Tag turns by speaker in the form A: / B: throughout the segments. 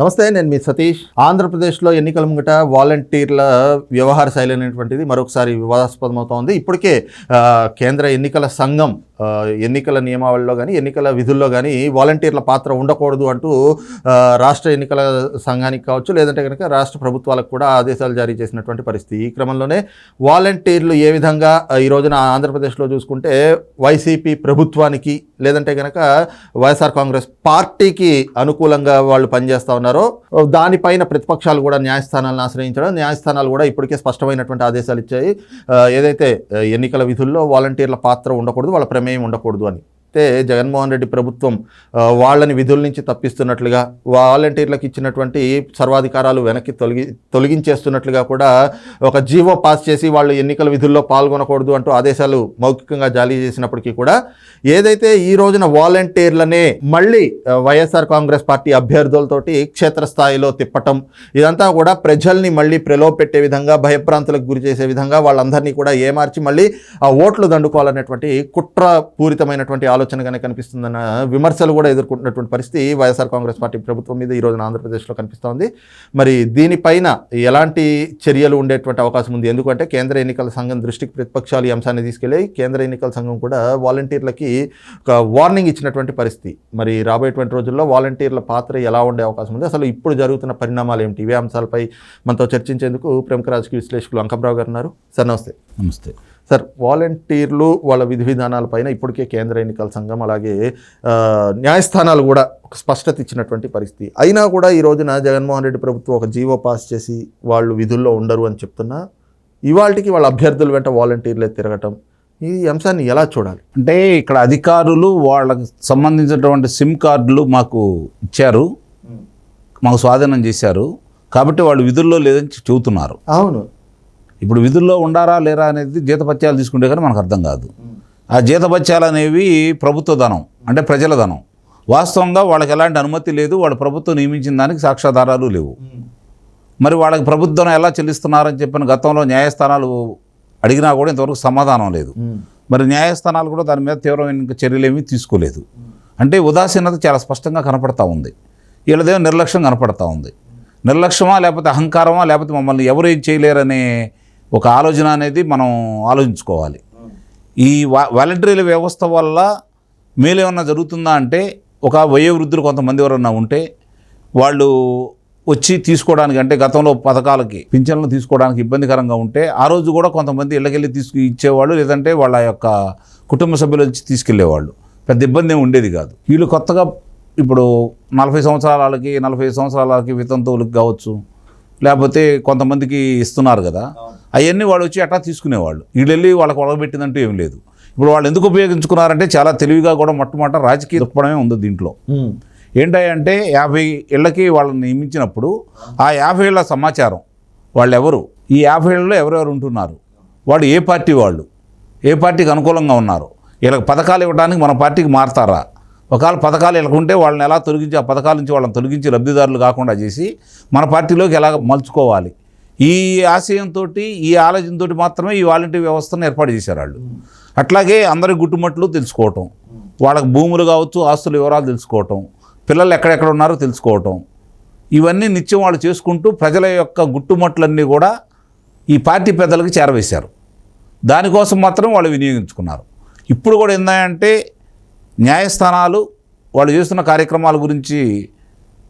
A: నమస్తే నేను మీ సతీష్. ఆంధ్రప్రదేశ్లో ఎన్నికల ముంగట వాలంటీర్ల వ్యవహార శైలి అనేటువంటిది మరొకసారి వివాదాస్పదమవుతోంది. ఇప్పటికే కేంద్ర ఎన్నికల సంఘం ఎన్నికల నియమావళిలో కానీ ఎన్నికల విధుల్లో కానీ వాలంటీర్ల పాత్ర ఉండకూడదు అంటూ రాష్ట్ర ఎన్నికల సంఘానికి కావచ్చు లేదంటే కనుక రాష్ట్ర ప్రభుత్వాలకు కూడా ఆదేశాలు జారీ చేసినటువంటి పరిస్థితి. ఈ క్రమంలోనే వాలంటీర్లు ఏ విధంగా ఈ రోజున ఆంధ్రప్రదేశ్లో చూసుకుంటే వైసీపీ ప్రభుత్వానికి లేదంటే కనుక వైఎస్ఆర్ కాంగ్రెస్ పార్టీకి అనుకూలంగా వాళ్ళు పనిచేస్తూ ఉన్నారో దానిపైన ప్రతిపక్షాలు కూడా న్యాయస్థానాలను ఆశ్రయించడం న్యాయస్థానాలు కూడా ఇప్పటికే స్పష్టమైనటువంటి ఆదేశాలు ఇచ్చాయి. ఏదైతే ఎన్నికల విధుల్లో వాలంటీర్ల పాత్ర ఉండకూడదు వాళ్ళ ప్రమేయం ఉండకూడదు అని. అయితే జగన్మోహన్ రెడ్డి ప్రభుత్వం వాళ్ళని విధుల నుంచి తప్పిస్తున్నట్లుగా వాలంటీర్లకు ఇచ్చినటువంటి సర్వాధికారాలు వెనక్కి తొలగి తొలగించేస్తున్నట్లుగా కూడా ఒక జీవో పాస్ చేసి వాళ్ళు ఎన్నికల విధుల్లో పాల్గొనకూడదు అంటూ ఆదేశాలు మౌఖికంగా జారీ చేసినప్పటికీ కూడా ఏదైతే ఈ రోజున వాలంటీర్లనే మళ్ళీ వైఎస్ఆర్ కాంగ్రెస్ పార్టీ అభ్యర్థులతోటి క్షేత్రస్థాయిలో తిప్పటం ఇదంతా కూడా ప్రజల్ని మళ్ళీ ప్రలోభపెట్టే విధంగా భయప్రాంతులకు గురి చేసే విధంగా వాళ్ళందరినీ కూడా ఏమార్చి మళ్ళీ ఆ ఓట్లు దండుకోవాలనేటువంటి కుట్రపూరితమైనటువంటి ఆలోచనగానే కనిపిస్తుందన్న విమర్శలు కూడా ఎదుర్కొంటున్నటువంటి పరిస్థితి వైఎస్ఆర్ కాంగ్రెస్ పార్టీ ప్రభుత్వం మీద ఈ రోజున ఆంధ్రప్రదేశ్లో కనిపిస్తోంది. మరి దీనిపైన ఎలాంటి చర్యలు ఉండేటువంటి అవకాశం ఉంది? ఎందుకంటే కేంద్ర ఎన్నికల సంఘం దృష్టికి ప్రతిపక్షాలు ఈ అంశాన్ని తీసుకెళ్ళి కేంద్ర ఎన్నికల సంఘం కూడా వాలంటీర్లకి ఒక వార్నింగ్ ఇచ్చినటువంటి పరిస్థితి. మరి రాబోయేటువంటి రోజుల్లో వాలంటీర్ల పాత్ర ఎలా ఉండే అవకాశం ఉంది? అసలు ఇప్పుడు జరుగుతున్న పరిణామాలు ఏమిటి? ఇవే అంశాలపై మనతో చర్చించేందుకు ప్రముఖ రాజకీయ విశ్లేషకులు అంకబ్రావు గారు ఉన్నారు. సార్ నమస్తే.
B: నమస్తే.
A: సార్ వాలంటీర్లు వాళ్ళ విధి విధానాలపైన ఇప్పటికే కేంద్ర ఎన్నికల సంఘం అలాగే న్యాయస్థానాలు కూడా ఒక స్పష్టత ఇచ్చినటువంటి పరిస్థితి. అయినా కూడా ఈ రోజున జగన్మోహన్ రెడ్డి ప్రభుత్వం ఒక జీవో పాస్ చేసి వాళ్ళు విధుల్లో ఉండరు అని చెప్తున్నా ఇవాళకి వాళ్ళ అభ్యర్థుల వెంట వాలంటీర్లే తిరగటం ఈ అంశాన్ని ఎలా చూడాలి?
B: అంటే ఇక్కడ అధికారులు వాళ్ళకి సంబంధించినటువంటి సిమ్ కార్డులు మాకు ఇచ్చారు మాకు స్వాధీనం చేశారు కాబట్టి వాళ్ళు విధుల్లో లేదని చెబుతున్నారు.
A: అవును.
B: ఇప్పుడు విధుల్లో ఉండారా లేరా అనేది జీతపత్యాలు తీసుకుంటే కానీ మనకు అర్థం కాదు. ఆ జీతపత్యాలు అనేవి ప్రభుత్వ ధనం అంటే ప్రజల ధనం. వాస్తవంగా వాళ్ళకి ఎలాంటి అనుమతి లేదు వాళ్ళు ప్రభుత్వం నియమించిన దానికి సాక్ష్యాధారాలు లేవు. మరి వాళ్ళకి ప్రభుత్వం ఎలా చెల్లిస్తున్నారని చెప్పిన గతంలో న్యాయస్థానాలు అడిగినా కూడా ఇంతవరకు సమాధానం లేదు. మరి న్యాయస్థానాలు కూడా దాని మీద తీవ్రమైన చర్యలు ఏమీ తీసుకోలేదు. అంటే ఉదాసీనత చాలా స్పష్టంగా కనపడతా ఉంది. వీళ్ళదేమో నిర్లక్ష్యం కనపడతా ఉంది. నిర్లక్ష్యమా లేకపోతే అహంకారమా లేకపోతే మమ్మల్ని ఎవరు ఏం చేయలేరనే ఒక ఆలోచన అనేది మనం ఆలోచించుకోవాలి. ఈ వా వాలంటీర్ల వ్యవస్థ వల్ల మేలేమన్నా జరుగుతుందా అంటే ఒక వయోవృద్ధులు కొంతమంది ఎవరన్నా ఉంటే వాళ్ళు వచ్చి తీసుకోవడానికి అంటే గతంలో పథకాలకి పింఛన్లు తీసుకోవడానికి ఇబ్బందికరంగా ఉంటే ఆ రోజు కూడా కొంతమంది ఇళ్ళకెళ్ళి తీసుకు ఇచ్చేవాళ్ళు లేదంటే వాళ్ళ యొక్క కుటుంబ సభ్యులు వచ్చి తీసుకెళ్ళేవాళ్ళు పెద్ద ఇబ్బంది ఏమి ఉండేది కాదు. వీళ్ళు కొత్తగా ఇప్పుడు నలభై సంవత్సరాలకి నలభై సంవత్సరాలకి వితంతువులకు కావచ్చు లేకపోతే కొంతమందికి ఇస్తున్నారు కదా. అవన్నీ వాళ్ళు వచ్చి అట్లా తీసుకునేవాళ్ళు. వీళ్ళు వెళ్ళి వాళ్ళకి ఒడగబెట్టిందంటూ ఏం లేదు. ఇప్పుడు వాళ్ళు ఎందుకు ఉపయోగించుకున్నారంటే చాలా తెలివిగా కూడా మొట్టమొదట రాజకీయ దృక్పథమే ఉంది దీంట్లో. ఏంటంటే యాభై ఇళ్ళకి వాళ్ళని నియమించినప్పుడు ఆ యాభై ఏళ్ళ సమాచారం వాళ్ళు ఎవరు ఈ యాభై ఏళ్ళలో ఎవరెవరు ఉంటున్నారు? వాడు ఏ పార్టీ వాళ్ళు? ఏ పార్టీకి అనుకూలంగా ఉన్నారు? వీళ్ళకి పథకాలు ఇవ్వడానికి మన పార్టీకి మారతారా? ఒకవేళ పథకాలు వీళ్ళకు ఉంటే వాళ్ళని ఎలా తొలగించి ఆ పథకాల నుంచి వాళ్ళని తొలగించి లబ్ధిదారులు కాకుండా చేసి మన పార్టీలోకి ఎలా మలుచుకోవాలి? ఈ ఆశయంతో ఈ ఆలోచనతో మాత్రమే ఈ వాలంటీర్ వ్యవస్థను ఏర్పాటు చేశారు వాళ్ళు. అట్లాగే అందరి గుట్టుమట్లు తెలుసుకోవటం వాళ్ళకి భూములు కావచ్చు ఆస్తుల వివరాలు తెలుసుకోవటం పిల్లలు ఎక్కడెక్కడ ఉన్నారో తెలుసుకోవటం ఇవన్నీ నిత్యం వాళ్ళు చేసుకుంటూ ప్రజల యొక్క గుట్టుమట్లన్నీ కూడా ఈ పార్టీ పెద్దలకు చేరవేశారు. దానికోసం మాత్రం వాళ్ళు వినియోగించుకున్నారు. ఇప్పుడు కూడా ఏంటంటే న్యాయస్థానాలు వాళ్ళు చేస్తున్న కార్యక్రమాల గురించి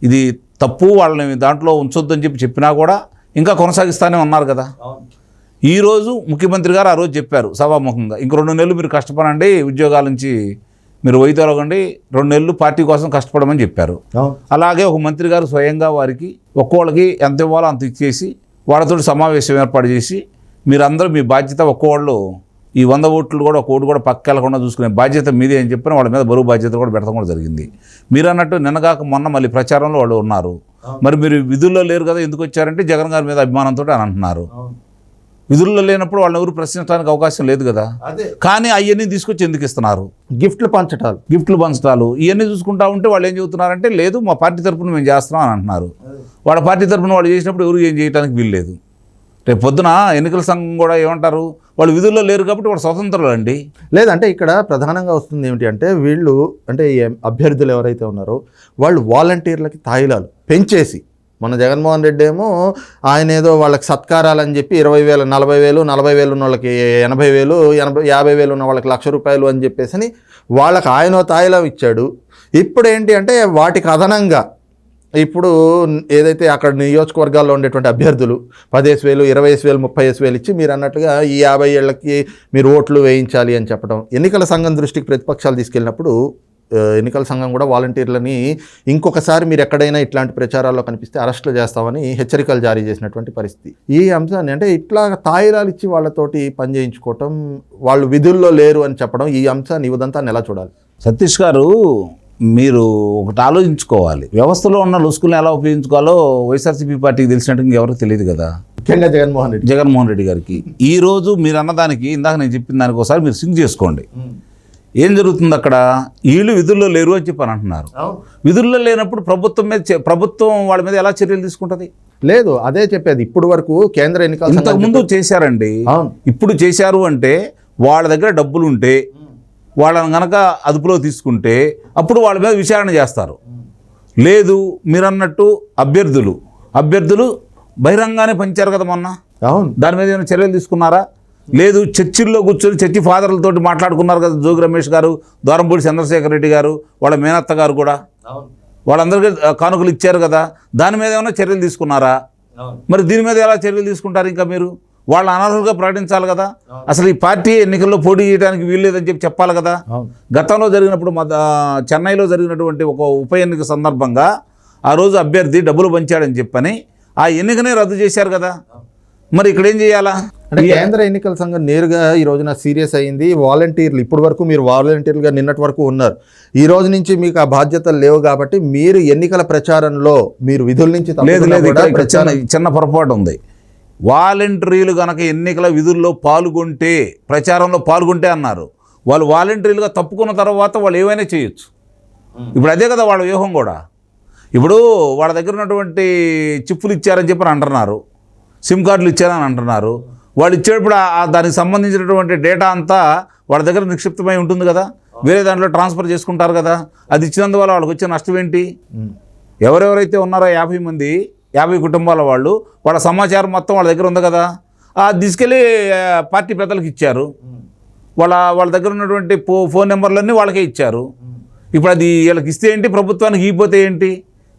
B: ఇది తప్పు వాళ్ళని దాంట్లో ఉంచొద్దని చెప్పి చెప్పినా కూడా ఇంకా కొనసాగిస్తూనే ఉన్నారు కదా. ఈరోజు ముఖ్యమంత్రి గారు ఆ రోజు చెప్పారు సభాముఖంగా ఇంక రెండు నెలలు మీరు కష్టపడండి ఉద్యోగాల నుంచి మీరు వైద్యులకండి రెండు నెలలు పార్టీ కోసం కష్టపడమని చెప్పారు. అలాగే ఒక మంత్రి గారు స్వయంగా వారికి ఒక్కోళ్ళకి ఎంత ఇవ్వాలో అంత ఇచ్చేసి వాళ్ళతో సమావేశం ఏర్పాటు చేసి మీరందరూ మీ బాధ్యత ఒక్కోళ్ళు ఈ వంద ఓట్లు కూడా ఒక ఓటు కూడా పక్క వెళ్ళకుండా చూసుకునే బాధ్యత మీదే అని చెప్పిన వాళ్ళ మీద బరువు బాధ్యత కూడా పెడతాం కూడా జరిగింది. మీరు అన్నట్టు నిన్నగాక మొన్న మళ్ళీ ప్రచారంలో వాళ్ళు ఉన్నారు. మరి మీరు విధుల్లో లేరు కదా ఎందుకు వచ్చారంటే జగన్ గారి మీద అభిమానంతో అని అంటున్నారు. విధుల్లో లేనప్పుడు వాళ్ళని ఎవరు ప్రశ్నించడానికి అవకాశం లేదు కదా.
A: అదే.
B: కానీ అవన్నీ తీసుకొచ్చి ఎందుకు ఇస్తున్నారు?
A: గిఫ్ట్లు పంచటాలు.
B: గిఫ్ట్లు పంచడాలు ఇవన్నీ చూసుకుంటా ఉంటే వాళ్ళు ఏం చెబుతున్నారంటే లేదు మా పార్టీ తరపున మేము చేస్తున్నాం అని అంటున్నారు. వాళ్ళ పార్టీ తరపున వాళ్ళు చేసినప్పుడు ఎవరు ఏం చేయడానికి వీల్లేదు. రేపు పొద్దున ఎన్నికల సంఘం కూడా ఏమంటారు? వాళ్ళు విధుల్లో లేరు కాబట్టి వాళ్ళు స్వతంత్రులు అండి
A: లేదంటే ఇక్కడ ప్రధానంగా వస్తుంది ఏమిటి అంటే వీళ్ళు అంటే అభ్యర్థులు ఎవరైతే ఉన్నారో వాళ్ళు వాలంటీర్లకి తాయిలాలు పెంచేసి మన జగన్మోహన్ రెడ్డి ఏమో ఆయన ఏదో వాళ్ళకి సత్కారాలు అని చెప్పి ఇరవై వేలు నలభై వేలు నలభై వేలు ఉన్న వాళ్ళకి ఎనభై వేలు ఎనభై యాభై వేలు ఉన్న వాళ్ళకి లక్ష రూపాయలు అని చెప్పేసి అని వాళ్ళకి ఆయన తాయిలం ఇచ్చాడు. ఇప్పుడు ఏంటి అంటే వాటికి అదనంగా ఇప్పుడు ఏదైతే అక్కడ నియోజకవర్గాల్లో ఉండేటువంటి అభ్యర్థులు పదేసి వేలు ఇరవై వేలు ముప్పై వేలు ఇచ్చి మీరు అన్నట్టుగా ఈ యాభై ఏళ్ళకి మీరు ఓట్లు వేయించాలి అని చెప్పడం. ఎన్నికల సంఘం దృష్టికి ప్రతిపక్షాలు తీసుకెళ్ళినప్పుడు ఎన్నికల సంఘం కూడా వాలంటీర్లని ఇంకొకసారి మీరు ఎక్కడైనా ఇట్లాంటి ప్రచారాల్లో కనిపిస్తే అరెస్టులు చేస్తామని హెచ్చరికలు జారీ చేసినటువంటి పరిస్థితి. ఈ అంశాన్ని అంటే ఇట్లా తాయిరాలు ఇచ్చి వాళ్ళతోటి పని చేయించుకోవటం వాళ్ళు విధుల్లో లేరు అని చెప్పడం ఈ అంశాన్ని ఇదంతా నెల చూడాలి.
B: సతీష్ గారు మీరు ఒకటి ఆలోచించుకోవాలి. వ్యవస్థలో ఉన్న లుసుకులను ఎలా ఉపయోగించుకోవాలో వైఎస్ఆర్సీపీ పార్టీకి తెలిసినట్టు ఇంకెవరికి తెలియదు కదా.
A: ముఖ్యంగా జగన్మోహన్ రెడ్డి.
B: జగన్మోహన్ రెడ్డి గారికి. ఈ రోజు మీరు అన్నదానికి ఇందాక నేను చెప్పిన దానికి ఒకసారి మీరు సింక్ చేసుకోండి. ఏం జరుగుతుంది అక్కడ? వీళ్ళు విధుల్లో లేరు అని చెప్పి అని అంటున్నారు. విధుల్లో లేనప్పుడు ప్రభుత్వం మీద ప్రభుత్వం వాళ్ళ మీద ఎలా చర్యలు తీసుకుంటది?
A: లేదు అదే చెప్పేది. ఇప్పుడు వరకు కేంద్ర ఎన్నికల సంఘం
B: ఇంతకు ముందు చేశారండి. ఇప్పుడు చేశారు అంటే వాళ్ళ దగ్గర డబ్బులు ఉంటే వాళ్ళని గనక అదుపులో తీసుకుంటే అప్పుడు వాళ్ళ మీద విచారణ చేస్తారు. లేదు మీరు అన్నట్టు అభ్యర్థులు అభ్యర్థులు బహిరంగానే పంచారు కదా మొన్న?
A: అవును.
B: దాని మీద ఏమైనా చర్యలు తీసుకున్నారా? లేదు చర్చిల్లో కూర్చొని చర్చి ఫాదర్లతోటి మాట్లాడుకున్నారు కదా జోగి రమేష్ గారు ద్వారంపూడి చంద్రశేఖర్ రెడ్డి గారు వాళ్ళ మేనత్త గారు కూడా. వాళ్ళందరికీ కానుకలు ఇచ్చారు కదా. దాని మీద ఏమైనా చర్యలు తీసుకున్నారా? మరి దీని మీద ఎలా చర్యలు తీసుకుంటారు ఇంకా మీరు? వాళ్ళ అనర్హులుగా ప్రకటించాలి కదా. అసలు ఈ పార్టీ ఎన్నికల్లో పోటీ చేయడానికి వీల్లేదని చెప్పి చెప్పాలి కదా. గతంలో జరిగినప్పుడు మద చెన్నైలో జరిగినటువంటి ఒక ఉప ఎన్నిక సందర్భంగా ఆ రోజు అభ్యర్థి డబ్బులు పంచాడని చెప్పని ఆ ఎన్నికనే రద్దు చేశారు కదా. మరి ఇక్కడ ఏం చేయాలా?
A: అంటే కేంద్ర ఎన్నికల సంఘం నేరుగా ఈ రోజున సీరియస్ అయింది. వాలంటీర్లు ఇప్పటి వరకు మీరు వాలంటీర్లుగా నిన్నటి వరకు ఉన్నారు. ఈ రోజు నుంచి మీకు ఆ బాధ్యతలు లేవు కాబట్టి మీరు ఎన్నికల ప్రచారంలో మీరు విధుల నుంచి
B: లేదు లేదు చిన్న పొరపాటు ఉంది. వాలంటీర్లు గనక ఎన్నికల విధుల్లో పాల్గొంటే ప్రచారంలో పాల్గొంటే అన్నారు. వాళ్ళు వాలంటీర్లుగా తప్పుకున్న తర్వాత వాళ్ళు ఏమైనా చేయొచ్చు. ఇప్పుడు అదే కదా వాళ్ళ వ్యూహం కూడా. ఇప్పుడు వాళ్ళ దగ్గర ఉన్నటువంటి చిప్పులు ఇచ్చారని చెప్పి అంటున్నారు. సిమ్ కార్డులు ఇచ్చారని అంటున్నారు. వాళ్ళు ఇచ్చేటప్పుడు దానికి సంబంధించినటువంటి డేటా అంతా వాళ్ళ దగ్గర నిక్షిప్తమై ఉంటుంది కదా. వేరే దాంట్లో ట్రాన్స్ఫర్ చేసుకుంటారు కదా. అది ఇచ్చినందువల్ల వాళ్ళకి వచ్చే నష్టం ఏంటి. ఎవరెవరైతే ఉన్నారో యాభై మంది యాభై కుటుంబాల వాళ్ళు వాళ్ళ సమాచారం మొత్తం వాళ్ళ దగ్గర ఉంది కదా? ఆ తీసుకెళ్ళి పార్టీ పెద్దలకు ఇచ్చారు. వాళ్ళ వాళ్ళ దగ్గర ఉన్నటువంటి ఫో ఫోన్ నెంబర్లన్నీ వాళ్ళకే ఇచ్చారు. ఇప్పుడు అది వీళ్ళకి ఇస్తే ఏంటి? ప్రభుత్వానికి ఇగిపోతే ఏంటి?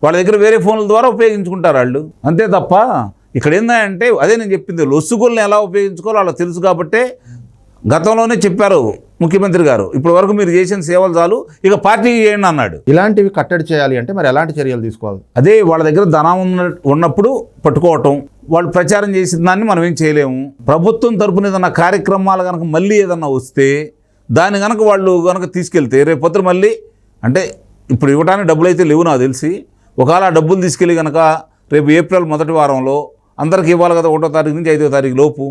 B: వాళ్ళ దగ్గర వేరే ఫోన్ల ద్వారా ఉపయోగించుకుంటారు వాళ్ళు. అంతే తప్ప ఇక్కడ ఏంటంటే అదే నేను చెప్పింది లొసుగులను ఎలా ఉపయోగించుకోవాలో వాళ్ళకి తెలుసు కాబట్టే గతంలోనే చెప్పారు ముఖ్యమంత్రి గారు ఇప్పటి వరకు మీరు చేసిన సేవలు చాలు ఇక పార్టీ చేయండి అన్నాడు.
A: ఇలాంటివి కట్టడి చేయాలి అంటే మరి ఎలాంటి చర్యలు తీసుకోవాలి?
B: అదే వాళ్ళ దగ్గర ధనం ఉన్న ఉన్నప్పుడు పట్టుకోవటం వాళ్ళు ప్రచారం చేసిన దాన్ని మనం ఏం చేయలేము. ప్రభుత్వం తరపున ఏదన్నా కార్యక్రమాలు కనుక మళ్ళీ ఏదన్నా వస్తే దాన్ని కనుక వాళ్ళు కనుక తీసుకెళ్తే రేపు పొద్దున మళ్ళీ అంటే ఇప్పుడు ఇవ్వడానికి డబ్బులు అయితే లేవు నాకు తెలిసి ఒకవేళ ఆ డబ్బులు తీసుకెళ్ళి కనుక రేపు ఏప్రిల్ మొదటి వారంలో అందరికి ఇవ్వాలి కదా ఒకటో తారీఖు నుంచి ఐదో తారీఖు లోపు.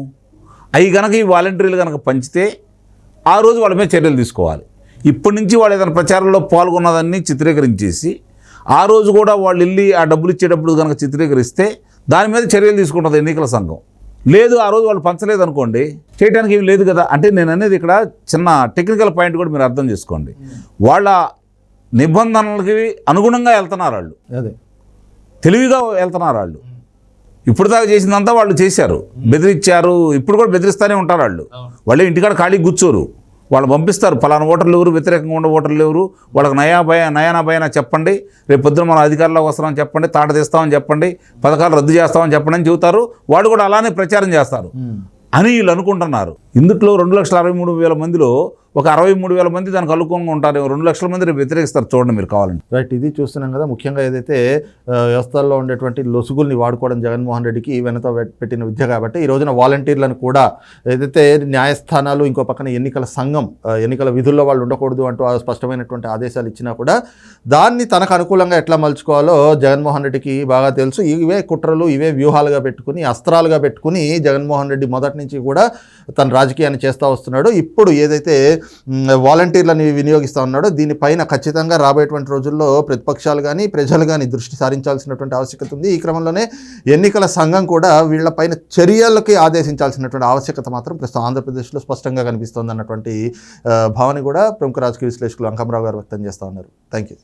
B: అవి కనుక ఈ వాలంటీర్లు కనుక పంచితే ఆ రోజు వాళ్ళ మీద చర్యలు తీసుకోవాలి. ఇప్పటి నుంచి వాళ్ళు ఏదైనా ప్రచారంలో పాల్గొన్నదాన్ని చిత్రీకరించేసి ఆ రోజు కూడా వాళ్ళు వెళ్ళి ఆ డబ్బులు ఇచ్చేటప్పుడు కనుక చిత్రీకరిస్తే దాని మీద చర్యలు తీసుకుంటుంది ఎన్నికల సంఘం. లేదు ఆ రోజు వాళ్ళు పంచలేదు అనుకోండి చేయడానికి ఏం లేదు కదా. అంటే నేను అనేది ఇక్కడ చిన్న టెక్నికల్ పాయింట్ కూడా మీరు అర్థం చేసుకోండి. వాళ్ళ నిబంధనలకి అనుగుణంగా వెళ్తున్నారు వాళ్ళు.
A: అదే.
B: తెలివిగా వెళ్తున్నారు వాళ్ళు. ఇప్పుడు దాకా చేసిందంతా వాళ్ళు చేశారు. బెదిరించారు ఇప్పుడు కూడా బెదిరిస్తూనే ఉంటారు వాళ్ళు. వాళ్ళే ఇంటికాడ ఖాళీ కూర్చోరు. వాళ్ళు పంపిస్తారు. పలానా ఓటర్లు ఎవరు? వ్యతిరేకంగా ఉన్న ఓటర్లు ఎవరు? వాళ్ళకి నయా భయ నయానా భయనా చెప్పండి. రేపు పొద్దున మనం అధికారంలోకి వస్తామని చెప్పండి. తాట తీస్తామని చెప్పండి. పథకాలు రద్దు చేస్తామని చెప్పండి అని చెబుతారు. వాళ్ళు కూడా అలానే ప్రచారం చేస్తారు. అని వీళ్ళు అనుకుంటున్నారు. ఇందుట్లో రెండు లక్షల అరవై మూడు వేల మందిలో ఒక అరవై మూడు వేల మంది దానికి అనుకూలంగా ఉంటారు. రెండు లక్షల మంది రేపు వ్యతిరేకిస్తారు చూడండి మీరు కావాలండి
A: రైట్ ఇది చూస్తున్నాం కదా. ముఖ్యంగా ఏదైతే వ్యవస్థల్లో ఉండేటువంటి లొసుగుల్ని వాడుకోవడం జగన్మోహన్ రెడ్డికి వెనక పెట్టిన విద్య కాబట్టి ఈ రోజున వాలంటీర్లను కూడా ఏదైతే న్యాయస్థానాలు ఇంకో పక్కన ఎన్నికల సంఘం ఎన్నికల విధుల్లో వాళ్ళు ఉండకూడదు అంటూ స్పష్టమైనటువంటి ఆదేశాలు ఇచ్చినా కూడా దాన్ని తనకు అనుకూలంగా ఎట్లా మలుచుకోవాలో జగన్మోహన్ రెడ్డికి బాగా తెలుసు. ఇవే కుట్రలు ఇవే వ్యూహాలుగా పెట్టుకుని అస్త్రాలుగా పెట్టుకుని జగన్మోహన్ రెడ్డి మొదటి నుంచి కూడా తన రాజకీయాన్ని చేస్తూ వస్తున్నాడు. ఇప్పుడు ఏదైతే వాలంటీర్లని వినియోగిస్తూ ఉన్నాడో. దీనిపైన ఖచ్చితంగా రాబోయేటువంటి రోజుల్లో ప్రతిపక్షాలు కానీ ప్రజలు కానీ దృష్టి సారించాల్సినటువంటి ఆవశ్యకత ఉంది. ఈ క్రమంలోనే ఎన్నికల సంఘం కూడా వీళ్ళపైన చర్యలకి ఆదేశించాల్సినటువంటి ఆవశ్యకత మాత్రం ప్రస్తుతం ఆంధ్రప్రదేశ్లో స్పష్టంగా కనిపిస్తోంది అన్నటువంటి భావన కూడా ప్రముఖ రాజకీయ విశ్లేషకులు అంకమరావు గారు వ్యక్తం చేస్తూ ఉన్నారు. Thank you